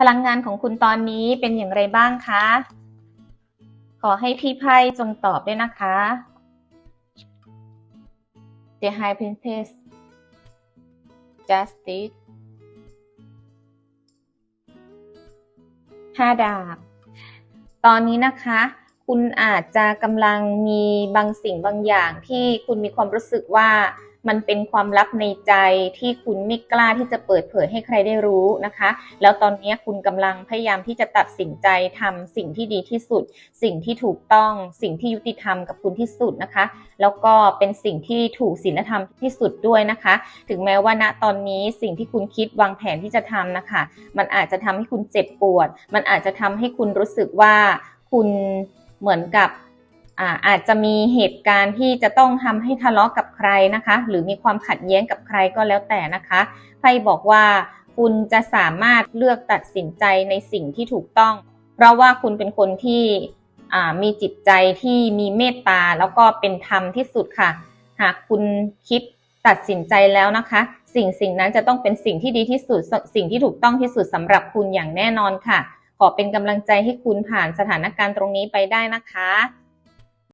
พลังงานของคุณตอนนี้เป็นอย่างไรบ้างคะ ขอให้พี่ไพ่จงตอบด้วยนะคะ The High Princess Justice ห้าดาบ ตอนนี้นะคะ คุณอาจจะกำลังมีบางสิ่งบางอย่างที่คุณมีความรู้สึกว่า มันเป็นความลับในใจที่คุณไม่กล้าที่จะเปิดเผยให้ใครได้รู้นะคะ แล้วตอนนี้คุณกำลังพยายามที่จะตัดสินใจทำสิ่งที่ดีที่สุด สิ่งที่ถูกต้อง สิ่งที่ยุติธรรมกับคุณที่สุดนะคะ แล้วก็เป็นสิ่งที่ถูกศีลธรรมที่สุดด้วยนะคะ ถึงแม้ว่าณตอนนี้สิ่งที่คุณคิดวางแผนที่จะทำนะคะ มันอาจจะทำให้คุณเจ็บปวด มันอาจจะทำให้คุณรู้สึกว่าคุณเหมือนกับ อาอาจจะมีเหตุการณ์ที่จะต้องทำให้ทะเลาะกับใครนะคะ หรือมีความขัดแย้งกับใครก็แล้วแต่นะคะไพ่บอกว่าคุณจะสามารถเลือกตัดสินใจในสิ่งที่ถูกต้อง เพราะว่าคุณเป็นคนที่มีจิตใจที่มีเมตตาแล้วก็เป็นธรรมที่สุดค่ะ หากคุณคิดตัดสินใจแล้วนะคะ สิ่งสิ่งนั้นจะต้องเป็นสิ่งที่ดีที่สุดสสิ่งที่ถูกต้องที่สุดสำหรับคุณอย่างแน่นอนค่ะ ขอเป็นกำลังใจให้คุณผ่านสถานการณ์ตรงนี้ไปได้นะคะ